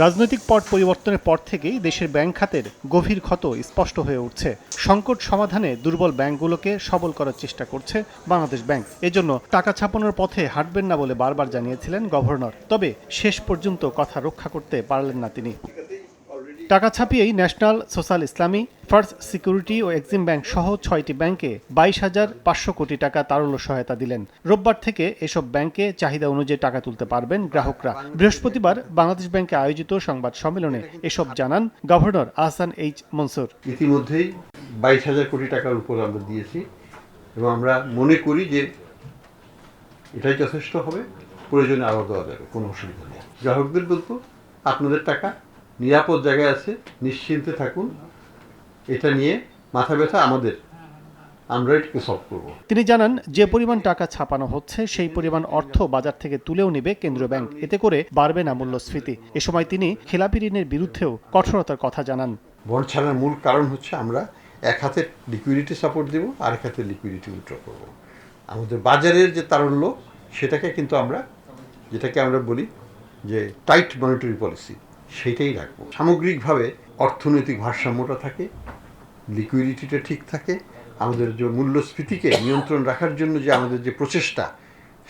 রাজনৈতিক পট পরিবর্তনের পর থেকেই দেশের ব্যাংক খাতের গভীর ক্ষত স্পষ্ট হয়ে উঠছে। সংকট সমাধানে দুর্বল ব্যাংকগুলোকে সবল করার চেষ্টা করছে বাংলাদেশ ব্যাংক। এজন্য টাকা ছাপানোর পথে হাঁটবেন না বলে বারবার জানিয়েছিলেন গভর্নর। তবে শেষ পর্যন্ত কথা রক্ষা করতে পারলেন না তিনি। টাকা ছাপিয়েই national social Islami, first security ও এক্সিম ব্যাংক সহ ছয়টি ব্যাংকে বাইশ হাজার পাঁচশো কোটি টাকা তারল্য সহায়তা দিলেন। রোববার থেকে এসব ব্যাংকে চাহিদা অনুযায়ী টাকা তুলতে পারবেন গ্রাহকরা। বৃহস্পতিবার বাংলাদেশ ব্যাংকে আয়োজিত সংবাদ সম্মেলনে এসব জানান গভর্নর আহসান এইচ মনসুর। ইতিমধ্যেই বাইশ হাজার কোটি টাকার উপর আমরা দিয়েছি এবং আমরা মনে করি যে এটাই যথেষ্ট হবে। প্রয়োজনে আরও দেওয়া যাবে, কোনো অসুবিধা নেই। গ্রাহকদের বলব, আপনাদের টাকা নিরাপদ জায়গায় আছে নিশ্চিন্তে থাকুন। এটা নিয়ে মাথা ব্যথা আমাদের। আমরা এটাকে সলভ করব। তিনি জানান যে পরিমাণ টাকা ছাপানো হচ্ছে সেই পরিমাণ অর্থ বাজার থেকে তুলেও নেবে কেন্দ্রীয় ব্যাংক। এতে করে বাড়বে না মূল্যস্ফীতি। এ সময় তিনি খেলাপি ঋণের বিরুদ্ধেও কঠোরতার কথা জানান। বন্ড ছাড়ার মূল কারণ হচ্ছে আমরা এক হাতে লিকুইডিটি সাপোর্ট দেবো এক হাতে লিকুইডিটি উইথড্র করব। আমাদের বাজারের যে তারল্য সেটাকে কিন্তু আমরা যেটাকে আমরা বলি যে টাইট মনিটরি পলিসি সেটাই রাখব। সামগ্রিকভাবে অর্থনৈতিক ভারসাম্যটা থাকে লিকুইডিটিটা ঠিক থাকে, আমাদের যে মূল্যস্ফীতিকে নিয়ন্ত্রণ রাখার জন্য যে আমাদের যে প্রচেষ্টা,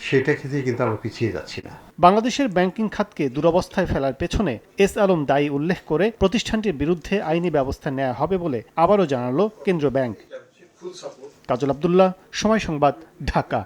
সেটা থেকে কিন্তু আমরা পিছিয়ে যাচ্ছি না। বাংলাদেশের ব্যাংকিং খাতকে দুরবস্থায় ফেলার পেছনে এস আলম দায়ী উল্লেখ করে প্রতিষ্ঠানটির বিরুদ্ধে আইনি ব্যবস্থা নেওয়া হবে বলে আবারও জানালো কেন্দ্রীয় ব্যাংক। কাজল আবদুল্লাহ, সময় সংবাদ, ঢাকা।